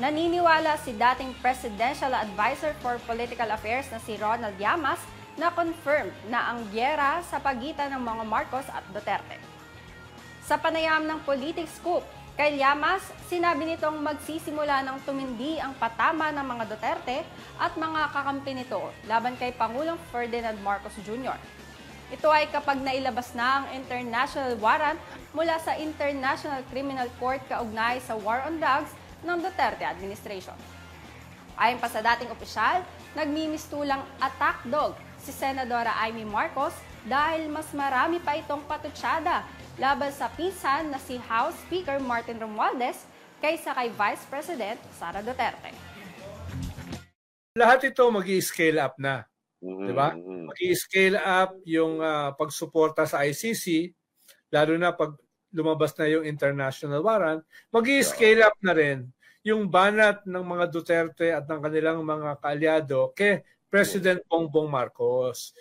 Naniniwala si dating Presidential Advisor for Political Affairs na si Ronald Llamas na confirm na ang gyera sa pagitan ng mga Marcos at Duterte. Sa panayam ng Politics Scoop, kay Llamas, sinabi nitong magsisimula ng tumindi ang patama ng mga Duterte at mga kakampi nito laban kay Pangulong Ferdinand Marcos Jr. Ito ay kapag nailabas na ang international warrant mula sa International Criminal Court kaugnay sa War on Drugs ng Duterte administration. Ayon pa sa dating opisyal, nagmimistulang attack dog si Senadora Amy Marcos dahil mas marami pa itong patutsada laban sa pinsan na si House Speaker Martin Romualdez kaysa kay Vice President Sara Duterte. Lahat ito mag scale up na. Mhm, Di ba? mag scale up yung ah, pagsuporta sa ICC, lalo na pag lumabas na yung international warrant, mag scale up na rin yung banat ng mga Duterte at ng kanilang mga kaalyado kay President Bongbong Marcos.